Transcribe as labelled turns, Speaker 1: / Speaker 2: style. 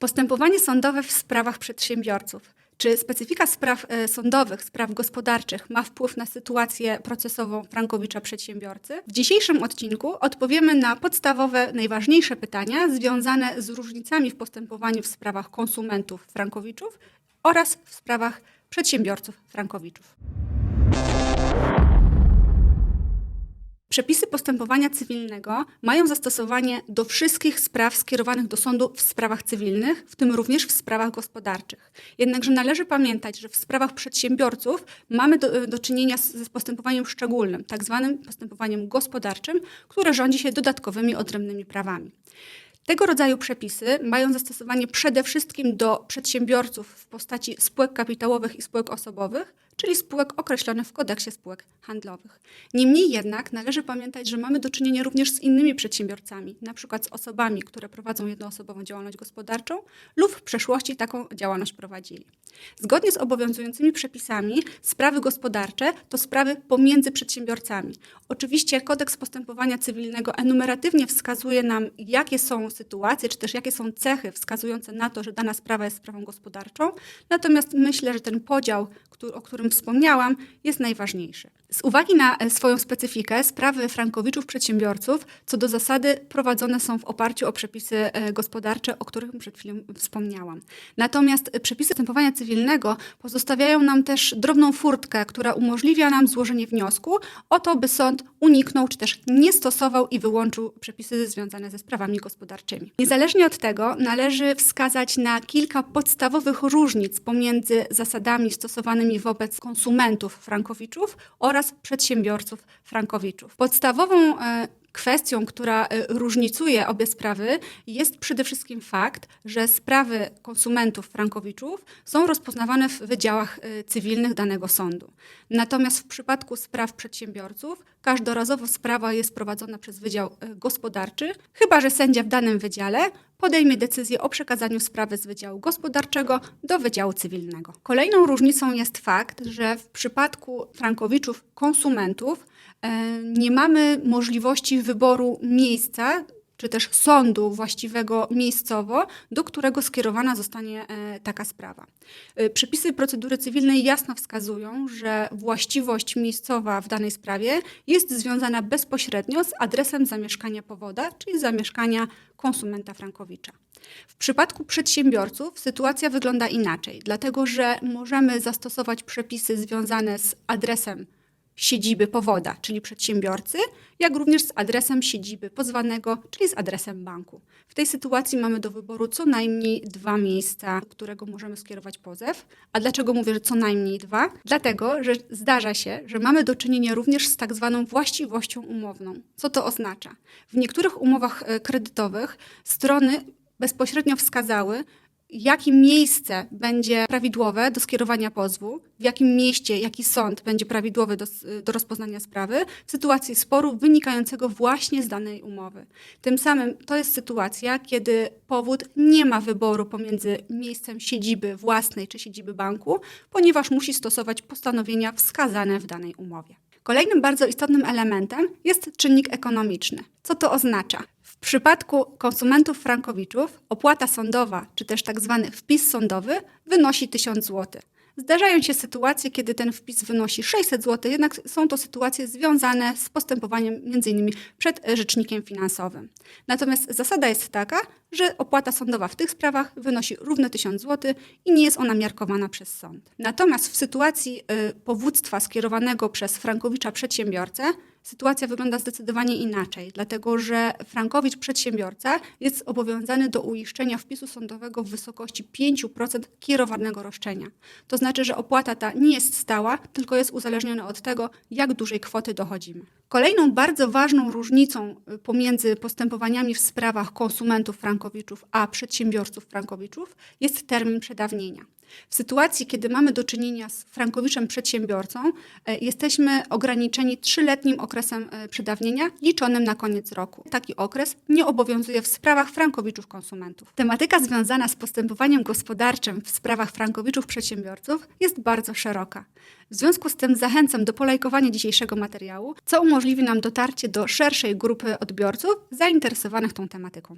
Speaker 1: Postępowanie sądowe w sprawach przedsiębiorców. Czy specyfika spraw e, sądowych, spraw gospodarczych ma wpływ na sytuację procesową Frankowicza przedsiębiorcy? W dzisiejszym odcinku odpowiemy na podstawowe, najważniejsze pytania związane z różnicami w postępowaniu w sprawach konsumentów Frankowiczów oraz w sprawach przedsiębiorców Frankowiczów. Przepisy postępowania cywilnego mają zastosowanie do wszystkich spraw skierowanych do sądu w sprawach cywilnych, w tym również w sprawach gospodarczych. Jednakże należy pamiętać, że w sprawach przedsiębiorców mamy do, do czynienia z, postępowaniem szczególnym, tak zwanym postępowaniem gospodarczym, które rządzi się dodatkowymi odrębnymi prawami. Tego rodzaju przepisy mają zastosowanie przede wszystkim do przedsiębiorców w postaci spółek kapitałowych i spółek osobowych, czyli spółek określonych w kodeksie spółek handlowych. Niemniej jednak należy pamiętać, że mamy do czynienia również z innymi przedsiębiorcami, przykład z osobami, które prowadzą jednoosobową działalność gospodarczą lub w przeszłości taką działalność prowadzili. Zgodnie z obowiązującymi przepisami sprawy gospodarcze to sprawy pomiędzy przedsiębiorcami. Oczywiście kodeks postępowania cywilnego enumeratywnie wskazuje nam, jakie są sytuacje, czy też jakie są cechy wskazujące na to, że dana sprawa jest sprawą gospodarczą. Natomiast myślę, że ten podział, o którym wspomniałam, jest najważniejszy. Z uwagi na e, swoją specyfikę, sprawy frankowiczów przedsiębiorców co do zasady prowadzone są w oparciu o przepisy e, gospodarcze, o których przed chwilą wspomniałam. Natomiast e, przepisy postępowania cywilnego pozostawiają nam też drobną furtkę, która umożliwia nam złożenie wniosku o to, by sąd uniknął czy też nie stosował i wyłączył przepisy związane ze sprawami gospodarczymi. Niezależnie od tego należy wskazać na kilka podstawowych różnic pomiędzy zasadami stosowanymi wobec konsumentów frankowiczów oraz przedsiębiorców frankowiczów. Podstawową e, kwestią, która e, różnicuje obie sprawy, jest przede wszystkim fakt, że sprawy konsumentów frankowiczów są rozpoznawane w wydziałach e, cywilnych danego sądu. Natomiast w przypadku spraw przedsiębiorców każdorazowo sprawa jest prowadzona przez wydział e, gospodarczy, chyba że sędzia w danym wydziale podejmie decyzję o przekazaniu sprawy z wydziału gospodarczego do wydziału cywilnego. Kolejną różnicą jest fakt, że w przypadku frankowiczów konsumentów nie mamy możliwości wyboru miejsca czy też sądu właściwego miejscowo, do którego skierowana zostanie e, taka sprawa. E, Przepisy procedury cywilnej jasno wskazują, że właściwość miejscowa w danej sprawie jest związana bezpośrednio z adresem zamieszkania powoda, czyli zamieszkania konsumenta Frankowicza. W przypadku przedsiębiorców sytuacja wygląda inaczej, dlatego że możemy zastosować przepisy związane z adresem siedziby powoda, czyli przedsiębiorcy, jak również z adresem siedziby pozwanego, czyli z adresem banku. W tej sytuacji mamy do wyboru co najmniej dwa miejsca, do którego możemy skierować pozew. A dlaczego mówię, że co najmniej dwa? Dlatego, że zdarza się, że mamy do czynienia również z tak zwaną właściwością umowną. Co to oznacza? W niektórych umowach e, kredytowych strony bezpośrednio wskazały, jakie miejsce będzie prawidłowe do skierowania pozwu, w jakim mieście, jaki sąd będzie prawidłowy do, do, rozpoznania sprawy w sytuacji sporu wynikającego właśnie z danej umowy. Tym samym to jest sytuacja, kiedy powód nie ma wyboru pomiędzy miejscem siedziby własnej czy siedziby banku, ponieważ musi stosować postanowienia wskazane w danej umowie. Kolejnym bardzo istotnym elementem jest czynnik ekonomiczny. Co to oznacza? W przypadku konsumentów frankowiczów opłata sądowa, czy też tak zwany wpis sądowy, wynosi 1000 zł. Zdarzają się sytuacje, kiedy ten wpis wynosi 600 zł, jednak są to sytuacje związane z postępowaniem m.in. przed rzecznikiem finansowym. Natomiast zasada jest taka, że opłata sądowa w tych sprawach wynosi równe 1000 zł i nie jest ona miarkowana przez sąd. Natomiast w sytuacji y, powództwa skierowanego przez Frankowicza przedsiębiorcę, sytuacja wygląda zdecydowanie inaczej, dlatego że Frankowicz przedsiębiorca jest zobowiązany do uiszczenia wpisu sądowego w wysokości 5% kierowanego roszczenia. To znaczy, że opłata ta nie jest stała, tylko jest uzależniona od tego, jak dużej kwoty dochodzimy. Kolejną bardzo ważną różnicą y, pomiędzy postępowaniami w sprawach konsumentów frankowiczów a przedsiębiorców frankowiczów jest termin przedawnienia. W sytuacji, kiedy mamy do czynienia z frankowiczem przedsiębiorcą, e, jesteśmy ograniczeni trzyletnim okresem e, przedawnienia liczonym na koniec roku. Taki okres nie obowiązuje w sprawach frankowiczów konsumentów. Tematyka związana z postępowaniem gospodarczym w sprawach frankowiczów przedsiębiorców jest bardzo szeroka. W związku z tym zachęcam do polajkowania dzisiejszego materiału, co umożliwi nam dotarcie do szerszej grupy odbiorców zainteresowanych tą tematyką.